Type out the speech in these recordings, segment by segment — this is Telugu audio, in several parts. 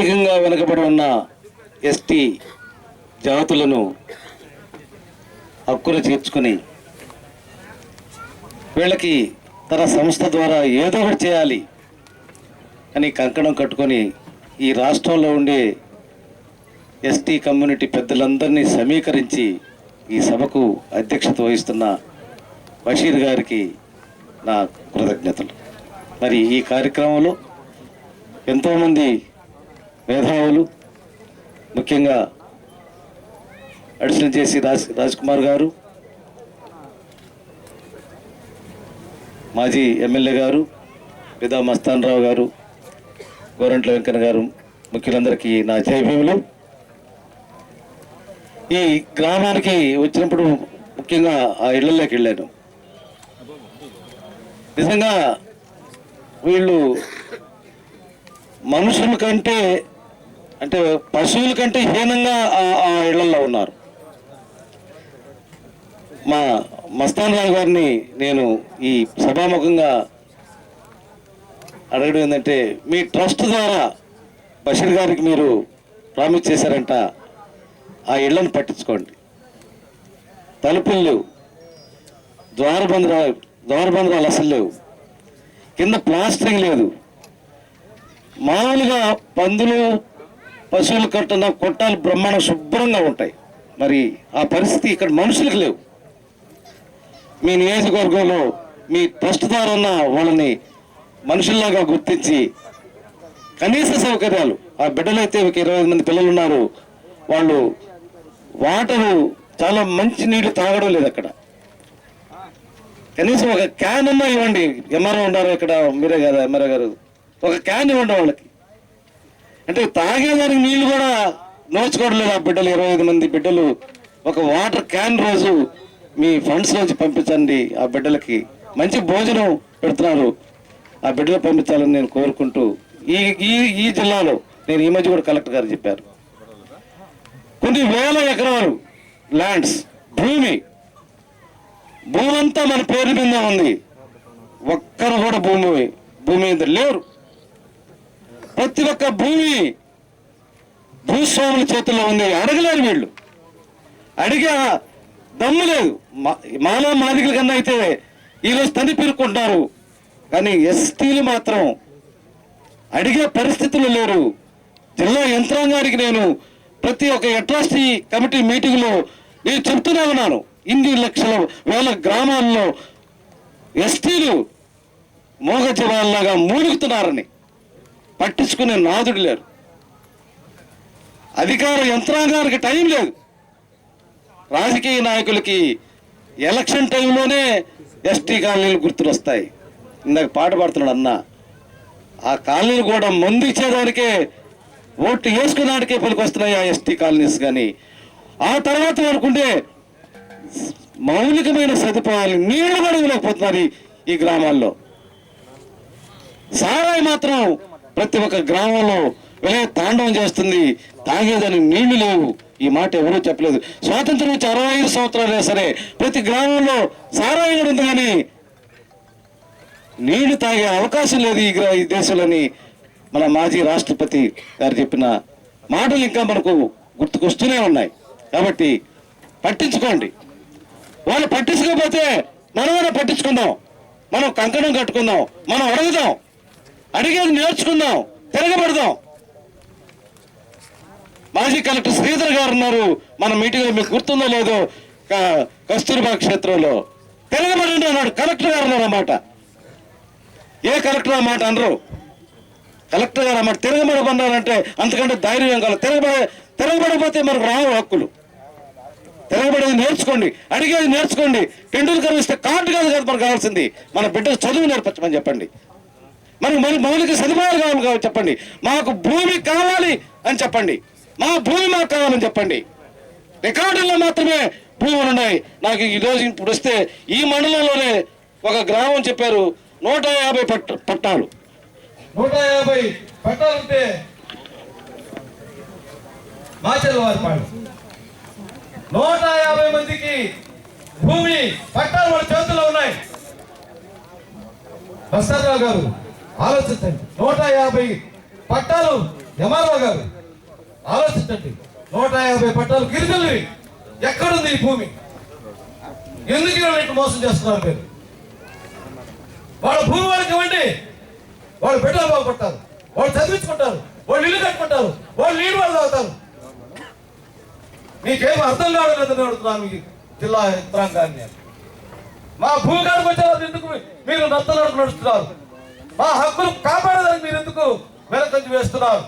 ఆర్థికంగా వెనుకబడి ఉన్న ఎస్టీ జాతులను హక్కులు చేర్చుకుని వీళ్ళకి తన సంస్థ ద్వారా ఏదో ఒకటి చేయాలి అని కంకణం కట్టుకొని ఈ రాష్ట్రంలో ఉండే ఎస్టీ కమ్యూనిటీ పెద్దలందరినీ సమీకరించి ఈ సభకు అధ్యక్షత వహిస్తున్న బషీర్ గారికి నా కృతజ్ఞతలు. మరి ఈ కార్యక్రమంలో ఎంతోమంది మేధావులు ముఖ్యంగా అడిషనల్ చేసి రాజ్ రాజ్ కుమార్ గారు మాజీ ఎమ్మెల్యే గారు పిదా మస్తాన్ రావు గారు గోరంట్ల వెంకన్న గారు ముఖ్యులందరికీ నా జయభీములు ఈ గ్రామానికి వచ్చినప్పుడు ముఖ్యంగా ఆ ఇళ్ళలోకి వెళ్ళాను. నిజంగా వీళ్ళు మనుషుల కంటే అంటే పశువుల కంటే హీనంగా ఆ- ఇళ్ళలో ఉన్నారు. మా మస్తాన్ రావు గారిని నేను ఈ సభాముఖంగా అడగడం ఏంటంటే మీ ట్రస్ట్ ద్వారా బషీర్ గారికి మీరు ప్రామిస్ చేశారంట ఆ ఇళ్ళను పట్టించుకోండి. తలుపులు లేవు. ద్వారబంధరాలు ద్వారబంధ్రాలు అసలు లేవు. కింద ప్లాస్టరింగ్ లేదు. మామూలుగా పందులు పశువులు కట్టిన కొట్టాలు బ్రహ్మాండ శుభ్రంగా ఉంటాయి. మరి ఆ పరిస్థితి ఇక్కడ మనుషులకు లేవు. మీ నియోజకవర్గంలో మీ ట్రస్ట్ ద్వారా ఉన్న వాళ్ళని మనుషుల్లాగా గుర్తించి కనీస సౌకర్యాలు ఆ బిడ్డలైతే ఒక ఇరవై మంది పిల్లలు ఉన్నారు వాళ్ళు వాటరు చాలా మంచి నీళ్ళు తాగడం లేదు అక్కడ. కనీసం ఒక క్యాన్ అన్నా ఇవ్వండి. ఎంఆర్ఓ ఉన్నారు ఇక్కడ? మీరే కదా ఎంఆర్ఓ గారు. ఒక క్యాన్ ఇవ్వండి వాళ్ళకి. అంటే తాగేదానికి నీళ్ళు కూడా నోచుకోవడం లేదు ఆ బిడ్డలు. ఇరవై ఐదు మంది బిడ్డలు ఒక వాటర్ క్యాన్ రోజు మీ ఫండ్స్ నుంచి పంపించండి ఆ బిడ్డలకి. మంచి భోజనం పెడుతున్నారు. ఆ బిడ్డలు పంపించాలని నేను కోరుకుంటూ ఈ ఈ ఈ జిల్లాలో నేను ఈ మధ్య కూడా కలెక్టర్ గారు చెప్పారు. కొన్ని వేల ఎకరాలు ల్యాండ్స్ భూమి భూమంతా మన పేరు మీద ఉంది. ఒక్కరు కూడా భూమి భూమి మీద లేరు. ప్రతి ఒక్క భూమి భూస్వాముల చేతుల్లో ఉంది. అడగలేరు వీళ్ళు. అడిగా దమ్ము లేదు. మా- మానవ మాదికల కన్నా అయితే ఈరోజు తని పీరుకుంటారు కానీ ఎస్టీలు మాత్రం అడిగే పరిస్థితులు లేరు. జిల్లా యంత్రాంగానికి నేను ప్రతి ఒక్క అట్రాసిటీ కమిటీ మీటింగ్లో నేను చెప్తూనే ఉన్నాను. ఇన్ని లక్షల వేల గ్రామాల్లో ఎస్టీలు మోగ జవాన్లాగా మూలుగుతున్నారని. పట్టించుకునే నాదుడు లేరు. అధికార యంత్రాంగానికి టైం లేదు. రాజకీయ నాయకులకి ఎలక్షన్ టైంలోనే ఎస్టీ కాలనీలు గుర్తులు వస్తాయి ఇందాక పాట పాడుతున్నాడు అన్న. ఆ కాలనీలు కూడా మందు ఇచ్చేదానికే ఓటు వేసుకున్నాడికే పనికొస్తున్నాయి ఆ ఎస్టీ కాలనీస్ కానీ ఆ తర్వాత అనుకుంటే మౌలికమైన సదుపాయాలు నీళ్ళు కూడా ఇవ్వలేకపోతున్నారు ఈ గ్రామాల్లో. సారాయి మాత్రం ప్రతి ఒక్క గ్రామంలో వెళ్ళే తాండవం చేస్తుంది తాగేదానికి నీళ్ళు లేవు. ఈ మాట ఎవరూ చెప్పలేదు. స్వాతంత్రం వచ్చి అరవై ఐదు సంవత్సరాలే సరే ప్రతి గ్రామంలో సారాయి కూడా ఉంది కానీ నీళ్ళు తాగే అవకాశం లేదు ఈ గ్రా- ఈ దేశంలోని మన మాజీ రాష్ట్రపతి గారు చెప్పిన మాటలు ఇంకా మనకు గుర్తుకొస్తూనే ఉన్నాయి. కాబట్టి పట్టించుకోండి. వాళ్ళు పట్టించుకోకపోతే మనమైనా పట్టించుకుందాం. మనం కంకణం కట్టుకుందాం. మనం అడుగుదాం. అడిగేది నేర్చుకుందాం తిరగబడదాం. మాజీ కలెక్టర్ శ్రీధర్ గారు ఉన్నారు మన మీటింగ్లో మీకు గుర్తుందో లేదో కస్తూర్బా క్షేత్రంలో. తిరగబడండి అన్నాడు కలెక్టర్ గారు అన్నారన్నమాట. ఏ కలెక్టర్ అన్నమాట అనరు. కలెక్టర్ గారు అన్నమాట తిరగబడమన్నారంటే అంతకంటే ధైర్యం కాదు తిరగబడ తిరగబడిపోతే మనకు రావు హక్కులు. తిరగబడేది నేర్చుకోండి అడిగేది నేర్చుకోండి. టెండూల్కర్ ఇస్తే కార్డు కాదు కదా మనకు కావాల్సింది. మన బిడ్డకు చదువు నేర్పించమని చెప్పండి. మరి మన మౌలిక సదుపాయాలు కావాలి కావాలి చెప్పండి. మాకు భూమి కావాలి అని చెప్పండి. మా భూమి మాకు కావాలని చెప్పండి. రికార్డుల్లో మాత్రమే భూములు ఉన్నాయి. నాకు ఈ రోజు ఇప్పుడు వస్తే ఈ మండలంలోనే ఒక గ్రామం చెప్పారు నూట యాభై పట్ట పట్టాలు. నూట యాభై పట్టాలుంటే మాచల్ నూట యాభై మందికి భూమి పట్టాలు వాళ్ళ చేతుల్లో ఉన్నాయి. బస్తారావు గారు ఆలోచించండి. నూట యాభై పట్టాలు యమారావు గారు. ఆలోచించండి. నూట యాభై పట్టాలు గిరిజనులు. ఎక్కడుంది ఈ భూమి? ఎందుకు వీళ్ళని మోసం చేస్తున్నారు మీరు? వాళ్ళ భూమి వాళ్ళకి ఇవ్వండి. వాళ్ళు బిడ్డలు బాగుపడతారు వాళ్ళు చదివించుకుంటారు. వాళ్ళు ఇల్లు కట్టుకుంటారు. వాళ్ళు నీళ్ళు వాళ్ళు తాగుతారు. మీకేం అర్థం కావడం లేదని అడుగుతున్నాను మీ జిల్లా యంత్రాంగాన్ని. మా భూమి వచ్చే ఎందుకు మీరు నత్తలు నడుస్తున్నారు మా హక్కులు కాపాడడానికి మీరు ఎందుకు వెనకంజి వేస్తున్నారు?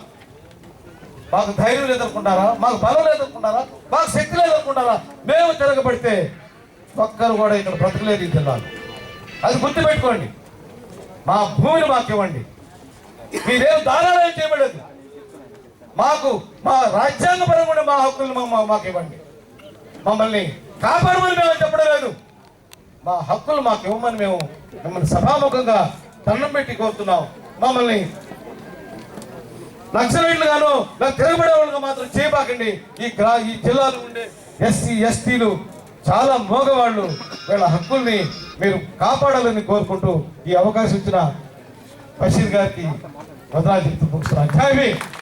మాకు ధైర్యం లేదనుకుంటారా మాకు బలం లేదనుకుంటారా మాకు శక్తి లేదనుకుంటారా మేము తిరగబడితే ఒక్కరు కూడా ఇక్కడ బ్రతకలేదు ఈ అది గుర్తుపెట్టుకోండి. మా భూమిని మాకు ఇవ్వండి. మీరేం దానాలు చేయబడదు మాకు మా రాజ్యాంగ పరంగా మా హక్కులు మాకు ఇవ్వండి. మమ్మల్ని కాపాడమని మేము చెప్పడం లేదు. మా హక్కులు మాకు ఇవ్వమని మేము మిమ్మల్ని సభాముఖంగా దండం పెట్టి కోరుతున్నాం. మమ్మల్ని నక్సలైట్లుగాను నాకు తిరగబడే వాళ్ళుగా మాత్రం చేయబాకండి ఈ గ్రా ఈ జిల్లాలో ఉండే ఎస్సీ ఎస్టీలు చాలా మోగవాళ్ళు వీళ్ళ హక్కుల్ని మీరు కాపాడాలని కోరుకుంటూ ఈ అవకాశం ఇచ్చిన బషీర్ గారికి వదనాలు చెప్తూ ముగిస్తున్నాను జై